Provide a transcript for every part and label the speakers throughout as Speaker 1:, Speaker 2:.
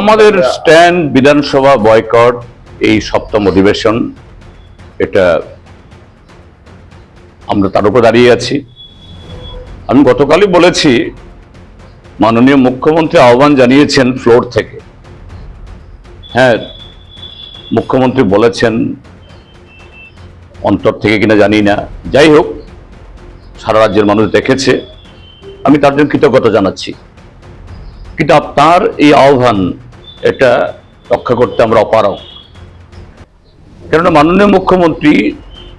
Speaker 1: আমাদের স্ট্যান্ড বিধানসভা বয়কট, এই সপ্তম অধিবেশন, এটা আমরা তার উপর দাঁড়িয়ে আছি। আমি গতকালই বলেছি, মাননীয় মুখ্যমন্ত্রী আহ্বান জানিয়েছেন ফ্লোর থেকে। হ্যাঁ মুখ্যমন্ত্রী বলেছেন, অন্তর থেকে কিনা জানি না। যাই হোক, সারা রাজ্যের মানুষ দেখেছে। আমি তার জন্য কৃতজ্ঞতা জানাচ্ছি। কিন্তু আপনার এই আহ্বান, এটা রক্ষা করতে আমরা অপারক কেননা মাননীয় মুখ্যমন্ত্রী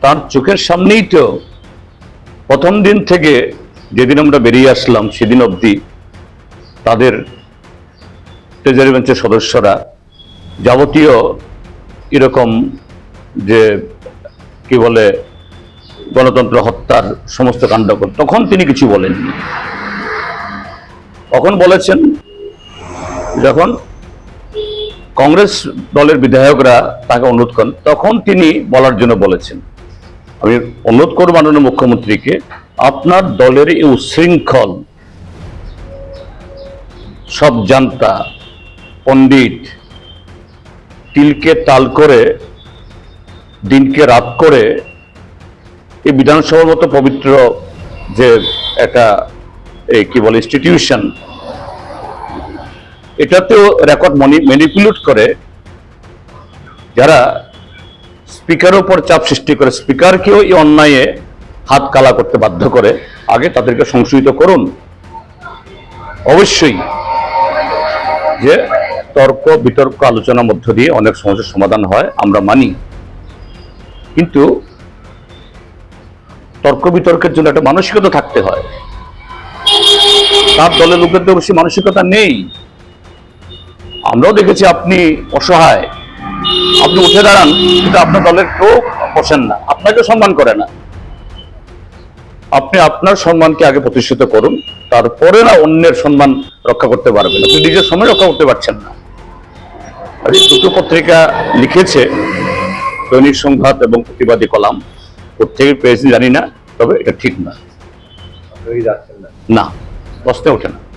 Speaker 1: তার চোখের সামনেই তো প্রথম দিন থেকে যেদিন আমরা বেরিয়ে আসলাম, সেদিন অবধি তাদের ট্রেজারি বেঞ্চের সদস্যরা যাবতীয় এরকম যে, কি বলে, গণতন্ত্র হত্যার সমস্ত কাণ্ড তখন তিনি কিছু বলেননি। তখন বলেছেন যখন কংগ্রেস দলের বিধায়করা তাকে অনুরোধ করেন, তখন তিনি বলার জন্য বলেছেন, আমি অনুরোধ করব মাননীয় মুখ্যমন্ত্রীকে আপনার দলের এই উচ্ছৃঙ্খল সব জানতা, পণ্ডিত, তিলকে তাল করে, দিনকে রাত করে, এই বিধানসভার মতো পবিত্র যে একটা, এই কি বলে ইনস্টিটিউশন এটাতেও রেকর্ড ম্যানিপুলেট করে যারা স্পিকারের উপর চাপ সৃষ্টি করে স্পিকারকেও এই অন্যায়ে হাত কালা করতে বাধ্য করে, আগে তাদেরকে সংশোধিত করুন। অবশ্যই যে তর্ক, বিতর্ক, আলোচনার মধ্য দিয়ে অনেক সমস্যার সমাধান হয়, আমরা মানি। কিন্তু তর্ক, বিতর্কের জন্য একটা মানসিকতা থাকতে হয়। তার দলের লোকের তো বেশি মানসিকতা নেই। আমরাও দেখেছি আপনি অসহায়। আপনি উঠে দাঁড়ান কিন্তু আপনার দলের কেউ বসেন না আপনাকে সম্মান করে না। আপনি আপনার সম্মানকে আগে প্রতিষ্ঠিত করুন তারপরে না অন্যের সম্মান রক্ষা করতে পারবেন। আপনি নিজের সময় রক্ষা করতে পারছেন না। আর এই দুটো পত্রিকা লিখেছে দৈনিক সংঘাত এবং প্রতিবাদী কলাম। প্রত্যেকের পেয়েছি জানি না তবে এটা ঠিক
Speaker 2: না।
Speaker 1: না। প্রশ্নে ওঠে না।